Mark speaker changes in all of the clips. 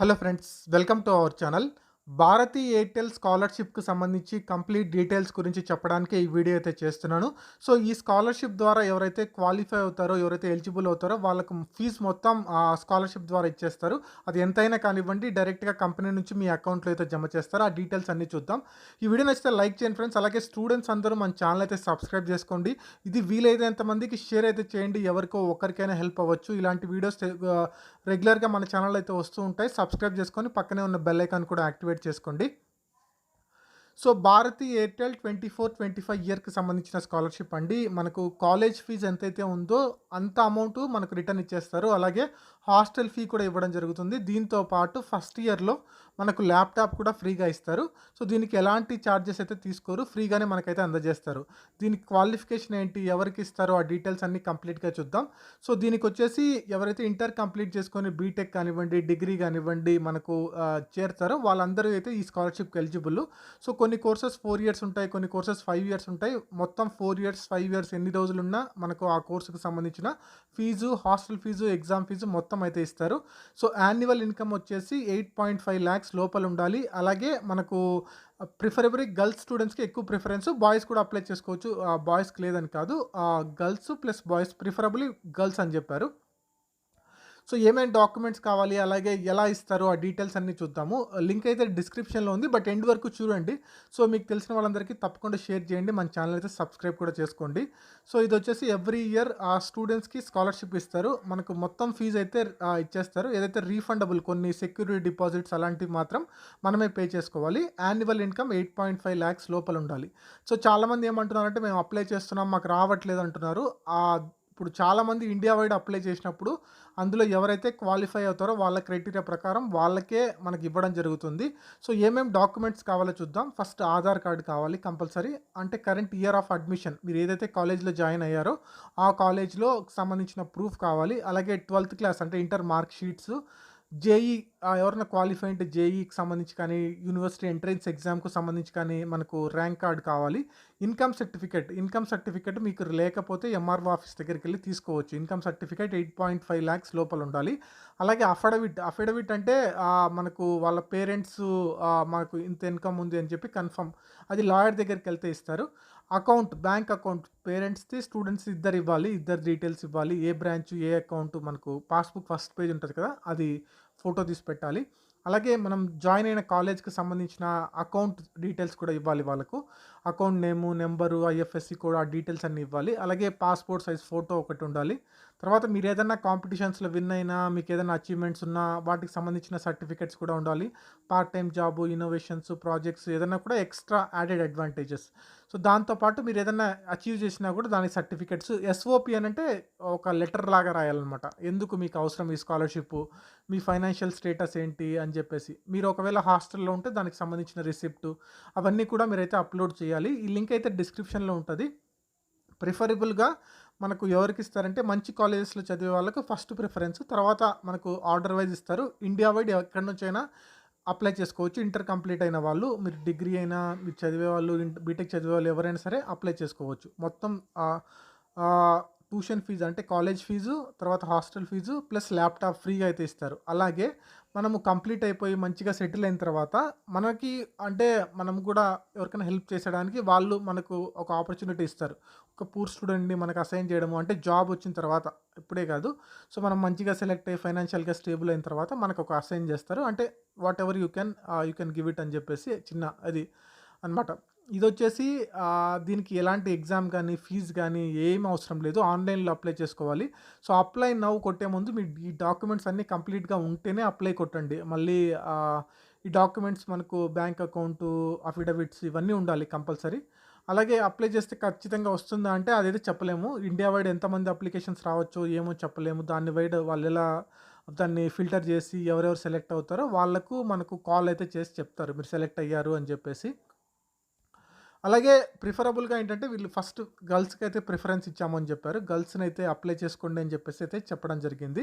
Speaker 1: Hello friends welcome to our channel. Bharti Airtel స్కాలర్షిప్కి సంబంధించి complete details గురించి చెప్పడానికి ఈ వీడియో అయితే చేస్తున్నాను. సో ఈ స్కాలర్షిప్ ద్వారా ఎవరైతే క్వాలిఫై అవుతారో ఎవరైతే ఎలిజిబుల్ అవుతారో వాళ్ళకు ఫీజు మొత్తం ఆ స్కాలర్షిప్ ద్వారా ఇచ్చేస్తారు. అది ఎంతైనా కానివ్వండి డైరెక్ట్గా కంపెనీ నుంచి మీ అకౌంట్లో అయితే జమ చేస్తారు. ఆ డీటెయిల్స్ అన్నీ చూద్దాం. ఈ వీడియో నచ్చితే లైక్ చేయండి ఫ్రెండ్స్. అలాగే స్టూడెంట్స్ అందరూ మన ఛానల్ అయితే సబ్స్క్రైబ్ చేసుకోండి. ఇది వీలైనంత మందికి షేర్ అయితే చేయండి. ఎవరికో ఒకరికైనా హెల్ప్ అవ్వచ్చు. ఇలాంటి వీడియోస్ రెగ్యులర్గా మన ఛానల్ అయితే వస్తూ ఉంటాయి. సబ్స్క్రైబ్ చేసుకొని పక్కనే ఉన్న బెల్ ఐకాన్ కూడా యాక్టివేట్ చేసుకోండి. So Bharti Airtel twenty four twenty five ఇయర్కి సంబంధించిన స్కాలర్షిప్ అండి. మనకు కాలేజ్ ఫీజు ఎంతైతే ఉందో అంత అమౌంట్ మనకు రిటర్న్ ఇచ్చేస్తారు. అలాగే హాస్టల్ ఫీ కూడా ఇవ్వడం జరుగుతుంది. దీంతో పాటు ఫస్ట్ ఇయర్లో మనకు ల్యాప్టాప్ కూడా ఫ్రీగా ఇస్తారు. సో దీనికి ఎలాంటి ఛార్జెస్ అయితే తీసుకోరు. ఫ్రీగానే మనకైతే అందజేస్తారు. దీనికి క్వాలిఫికేషన్ ఏంటి? ఎవరికి ఇస్తారో ఆ డీటెయిల్స్ అన్నీ కంప్లీట్గా చూద్దాం. సో దీనికి వచ్చేసి ఎవరైతే ఇంటర్ కంప్లీట్ చేసుకొని బీటెక్ కానివ్వండి డిగ్రీ కానివ్వండి మనకు చేరుతారో వాళ్ళందరూ అయితే ఈ స్కాలర్షిప్కి ఎలిజిబుల్. సో కొన్ని కోర్సెస్ ఫోర్ ఇయర్స్ ఉంటాయి కొన్ని కోర్సెస్ ఫైవ్ ఇయర్స్ ఉంటాయి. మొత్తం ఫోర్ ఇయర్స్ ఫైవ్ ఇయర్స్ ఎన్ని రోజులు ఉన్నా మనకు ఆ కోర్సుకు సంబంధించిన fee hostel fee exam fee మొత్తం మొత్తం అయితే ఇస్తారు. సో యాన్యువల్ ఇన్కమ్ వచ్చేసి ఎయిట్ పాయింట్ ఫైవ్ ల్యాక్స్ లోపల ఉండాలి. అలాగే మనకు ప్రిఫరబుల్ గర్ల్స్ స్టూడెంట్స్కి ఎక్కువ ప్రిఫరెన్స్ బాయ్స్ కూడా అప్లై చేసుకోవచ్చు. బాయ్స్కి లేదని కాదు girls plus boys preferable girls అని చెప్పారు. సో ఏమేమి డాక్యుమెంట్స్ కావాలి అలాగే ఎలా ఇస్తారు ఆ డీటెయిల్స్ అన్నీ చూద్దాము. లింక్ అయితే డిస్క్రిప్షన్లో ఉంది బట్ ఎండ్ వరకు చూడండి. సో మీకు తెలిసిన వాళ్ళందరికీ తప్పకుండా షేర్ చేయండి మన ఛానల్ అయితే సబ్స్క్రైబ్ కూడా చేసుకోండి. సో ఇది వచ్చేసి ఎవ్రీ ఇయర్ ఆ స్టూడెంట్స్కి స్కాలర్షిప్ ఇస్తారు. మనకు మొత్తం ఫీజు అయితే ఇచ్చేస్తారు. ఏదైతే రీఫండబుల్ కొన్ని సెక్యూరిటీ డిపాజిట్స్ అలాంటివి మాత్రం మనమే పే చేసుకోవాలి. Annual income eight point five lakhs లోపల ఉండాలి. సో చాలామంది ఏమంటున్నారంటే మేము అప్లై చేస్తున్నాం మాకు రావట్లేదు అంటున్నారు. ఆ ఇప్పుడు చాలామంది ఇండియా వైడ్ అప్లై చేసినప్పుడు అందులో ఎవరైతే క్వాలిఫై అవుతారో వాళ్ళ క్రైటీరియా ప్రకారం వాళ్ళకే మనకి ఇవ్వడం జరుగుతుంది. సో ఏమేమి డాక్యుమెంట్స్ కావాలో చూద్దాం. ఫస్ట్ ఆధార్ కార్డు కావాలి కంపల్సరీ. అంటే కరెంట్ ఇయర్ ఆఫ్ అడ్మిషన్. మీరు ఏదైతే కాలేజ్లో జాయిన్ అయ్యారో ఆ కాలేజ్లో సంబంధించిన ప్రూఫ్ కావాలి. అలాగే ట్వెల్త్ క్లాస్ అంటే ఇంటర్ మార్క్ షీట్స్. జేఈ ఎవరైనా క్వాలిఫై అంటే జేఈకి సంబంధించి కానీ యూనివర్సిటీ ఎంట్రన్స్ ఎగ్జామ్కు సంబంధించి కానీ మనకు ర్యాంక్ కార్డ్ కావాలి. ఇన్కమ్ సర్టిఫికేట్ ఇన్కమ్ సర్టిఫికేట్ మీకు లేకపోతే ఎంఆర్ఓ ఆఫీస్ దగ్గరికి వెళ్ళి తీసుకోవచ్చు. Income certificate eight point five lakhs లోపల ఉండాలి. అలాగే అఫిడవిట్ అఫిడవిట్ అంటే మనకు వాళ్ళ పేరెంట్స్ మనకు ఇంత ఇన్కమ్ ఉంది అని చెప్పి కన్ఫర్మ్ అది లాయర్ దగ్గరికి వెళ్తే ఇస్తారు. అకౌంట్ బ్యాంక్ అకౌంట్ పేరెంట్స్ది స్టూడెంట్స్ ఇద్దరు ఇవ్వాలి ఇద్దరు డీటెయిల్స్ ఇవ్వాలి. ఏ బ్రాంచ్ ఏ అకౌంట్ మనకు పాస్బుక్ ఫస్ట్ పేజ్ ఉంటుంది కదా అది ఫోటో తీసి పెట్టాలి. అలాగే మనం జాయిన్ అయిన కాలేజ్కి సంబంధించిన అకౌంట్ డీటెయిల్స్ కూడా ఇవ్వాలి వాళ్ళకు. అకౌంట్ నేము నెంబరు ఐఎఫ్ఎస్సి కూడా ఆ డీటెయిల్స్ అన్నీ ఇవ్వాలి. అలాగే పాస్పోర్ట్ సైజ్ ఫోటో ఒకటి ఉండాలి. తర్వాత మీరు ఏదైనా కాంపిటీషన్స్లో విన్ అయినా మీకు ఏదైనా అచీవ్మెంట్స్ ఉన్నా వాటికి సంబంధించిన సర్టిఫికేట్స్ కూడా ఉండాలి. Part time job innovations projects ఏదైనా కూడా ఎక్స్ట్రా యాడెడ్ అడ్వాంటేజెస్ సో దాంతోపాటు మీరు ఏదైనా అచీవ్ చేసినా కూడా దానికి సర్టిఫికేట్స్ ఎస్ఓపి అని అంటే ఒక లెటర్ లాగా రాయాలన్నమాట. ఎందుకు మీకు అవసరం ఈ స్కాలర్షిప్ మీ ఫైనాన్షియల్ స్టేటస్ ఏంటి? అని చెప్పేసి. మీరు ఒకవేళ హాస్టల్లో ఉంటే దానికి సంబంధించిన రిసిప్ట్ అవన్నీ కూడా మీరైతే అప్లోడ్ చేయాలి. ఈ లింక్ అయితే డిస్క్రిప్షన్లో ఉంటుంది. ప్రిఫరబుల్గా మనకు ఎవరికి ఇస్తారంటే మంచి కాలేజెస్లో చదివే వాళ్ళకు ఫస్ట్ ప్రిఫరెన్స్ తర్వాత మనకు ఆర్డర్ వైజ్ ఇస్తారు. ఇండియా వైడ్ ఎక్కడి నుంచైనా అప్లై చేసుకోవచ్చు. ఇంటర్ కంప్లీట్ అయిన వాళ్ళు మీరు డిగ్రీ అయినా మీరు చదివే వాళ్ళు బీటెక్ చదివే వాళ్ళు ఎవరైనా సరే అప్లై చేసుకోవచ్చు. మొత్తం ట్యూషన్ ఫీజు అంటే కాలేజ్ ఫీజు తర్వాత హాస్టల్ ఫీజు ప్లస్ ల్యాప్టాప్ ఫ్రీగా అయితే ఇస్తారు. అలాగే మనము కంప్లీట్ అయిపోయి మంచిగా సెటిల్ అయిన తర్వాత మనకి అంటే మనం కూడా ఎవరికైనా హెల్ప్ చేసడానికి వాళ్ళు మనకు ఒక ఆపర్చునిటీ ఇస్తారు. ఒక పూర్ స్టూడెంట్ని మనకు అసైన్ చేయడము అంటే జాబ్ వచ్చిన తర్వాత ఇప్పుడే కాదు. సో మనం మంచిగా సెలెక్ట్ అయ్యి ఫైనాన్షియల్గా స్టేబుల్ అయిన తర్వాత మనకు ఒక అసైన్ చేస్తారు. అంటే whatever you can you can give it అని చెప్పేసి చిన్న అది అన్నమాట. ఇది వచ్చేసి దీనికి ఎలాంటి ఎగ్జామ్ కానీ ఫీజు కానీ ఏం అవసరం లేదు. ఆన్లైన్లో అప్లై చేసుకోవాలి. సో అప్లై నవ్వు కొట్టే ముందు మీ ఈ డాక్యుమెంట్స్ అన్నీ కంప్లీట్గా ఉంటేనే అప్లై కొట్టండి. మళ్ళీ ఈ డాక్యుమెంట్స్ మనకు బ్యాంక్ అకౌంటు అఫిడవిట్స్ ఇవన్నీ ఉండాలి కంపల్సరీ. అలాగే అప్లై చేస్తే ఖచ్చితంగా వస్తుందా అంటే అదైతే చెప్పలేము. ఇండియా వైడ్ ఎంతమంది అప్లికేషన్స్ రావచ్చో ఏమో చెప్పలేము. దాన్ని వైడ్ వాళ్ళు ఎలా దాన్ని ఫిల్టర్ చేసి ఎవరెవరు సెలెక్ట్ అవుతారో వాళ్ళకు మనకు కాల్ అయితే చేసి చెప్తారు. మీరు సెలెక్ట్ అయ్యారు అని చెప్పేసి. అలాగే ప్రిఫరబుల్‌గా ఏంటంటే వీళ్ళు ఫస్ట్ గర్ల్స్‌కి అయితే ప్రిఫరెన్స్ ఇచ్చామని చెప్పారు. గర్ల్స్‌ని అయితే అప్లై చేసుకోండి అని చెప్పేసి అయితే చెప్పడం జరిగింది.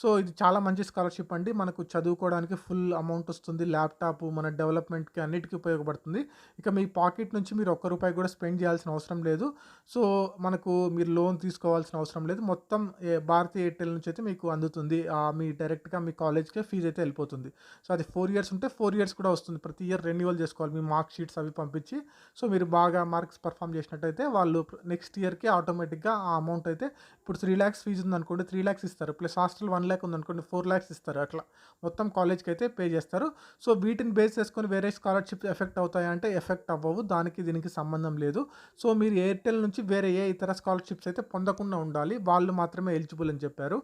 Speaker 1: సో, ఇది చాలా మంచి స్కాలర్‌షిప్ అండి. మనకు చదువుకోవడానికి ఫుల్ అమౌంట్ వస్తుంది. ల్యాప్‌టాప్ మన డెవలప్‌మెంట్‌కి అన్నిటికీ ఉపయోగపడుతుంది. ఇక మీ పాకెట్ నుంచి మీరు ఒక్క రూపాయి కూడా స్పెండ్ చేయాల్సిన అవసరం లేదు. సో, మనకు మీరు లోన్ తీసుకోవాల్సిన అవసరం లేదు. మొత్తం ఏ భారతీ ఎయిర్టెల్ నుంచి అయితే మీకు అందుతుంది. మీ డైరెక్ట్‌గా మీ కాలేజ్‌కే ఫీజు అయితే వెళ్ళిపోతుంది. సో, అది ఫోర్ ఇయర్స్ ఉంటే ఫోర్ ఇయర్స్ కూడా వస్తుంది. ప్రతి ఇయర్ రెన్యువల్ చేసుకోవాలి. మీ మార్క్ షీట్స్ అవి పంపించి సో, మీరు బాగా మార్క్స్ పర్ఫామ్ చేసినట్టయితే వాళ్ళు నెక్స్ట్ ఇయర్‌కి ఆటోమేటిక్‌గా ఆ అమౌంట్ అయితే ఇప్పుడు 3,00,000 ఫీజ్ ఉందనుకోండి 3,00,000 ఇస్తారు. ప్లస్ హాస్టల్ వన్ ల్యాక్ ఉందనుకోండి 4,00,000 ఇస్తారు. అట్లా మొత్తం కాలేజ్‌కి అయితే పే చేస్తారు. సో, వీటిని బేస్ చేసుకొని వేరే స్కాలర్‌షిప్స్ ఎఫెక్ట్ అవుతాయంటే ఎఫెక్ట్ అవ్వవు. దానికి దీనికి సంబంధం లేదు. సో, మీరు ఎయిర్టెల్ నుంచి వేరే ఏ ఇతర స్కాలర్‌షిప్స్ అయితే పొందకుండా ఉండాలి. వాళ్ళు మాత్రమే ఎలిజిబుల్ అని చెప్పారు.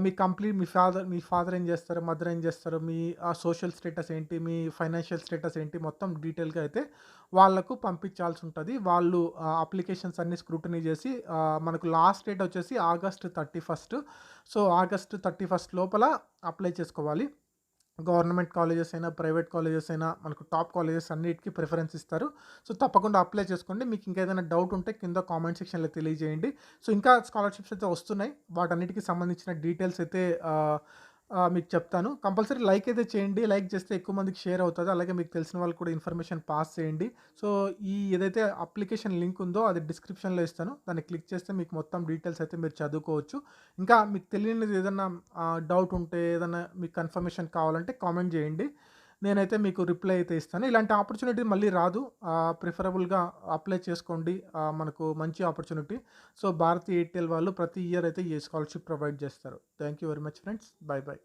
Speaker 1: మీ కంప్లీట్ మీ ఫాదర్ మీ ఫాదర్ ఏం చేస్తారు? మదర్ ఏం చేస్తారు? మీ సోషల్ స్టేటస్ ఏంటి? మీ ఫైనాన్షియల్ స్టేటస్ ఏంటి? మొత్తం డీటెయిల్‌గా అయితే వాళ్ళకు పంపించాల్సి ఉంటుంది వాళ్ళు అప్లికేషన్స్ అన్ని స్క్రూటనీ చేసి మనకు లాస్ట్ డేట్ వచ్చేసి ఆగస్ట్ 31 సో, ఆగస్ట్ 31 లోపల అప్లై చేసుకోవాలి. గవర్నమెంట్ కాలేజెస్ అయినా, ప్రైవేట్ కాలేజెస్ అయినా మనకు టాప్ కాలేజెస్ అన్నిటికి ప్రిఫరెన్స్ ఇస్తారు. సో, తప్పకుండా అప్లై చేసుకోండి. మీకు ఇంకేదైనా డౌట్ ఉంటే కింద కామెంట్ సెక్షన్‌లో తెలియజేయండి. సో, ఇంకా స్కాలర్‌షిప్స్ అయితే వస్తున్నాయి. వాటన్నిటికీ సంబంధించిన డీటెయిల్స్ అయితే మీకు చెప్తాను. కంపల్సరీ లైక్ అయితే చేయండి. లైక్ చేస్తే ఎక్కువ మందికి షేర్ అవుతుంది అలాగే మీకు తెలిసిన వాళ్ళు కూడా ఇన్ఫర్మేషన్ పాస్ చేయండి. సో, ఈ ఏదైతే అప్లికేషన్ లింక్ ఉందో అది డిస్క్రిప్షన్‌లో ఇస్తాను. దాన్ని క్లిక్ చేస్తే మీకు మొత్తం డీటెయిల్స్ అయితే మీరు చదువుకోవచ్చు. ఇంకా మీకు తెలియనిది ఏదన్నా డౌట్ ఉంటే ఏదైనా మీకు కన్ఫర్మేషన్ కావాలంటే కామెంట్ చేయండి. నేనైతే మీకు రిప్లై అయితే ఇస్తాను. ఇలాంటి ఆపర్చునిటీ మళ్ళీ రాదు. ప్రిఫరబుల్‌గా అప్లై చేసుకోండి. మనకు మంచి ఆపర్చునిటీ. సో, భారతీ ఎయిర్టెల్ వాళ్ళు ప్రతి ఇయర్ అయితే ఈ స్కాలర్‌షిప్ ప్రొవైడ్ చేస్తారు. Thank you very much friends. Bye bye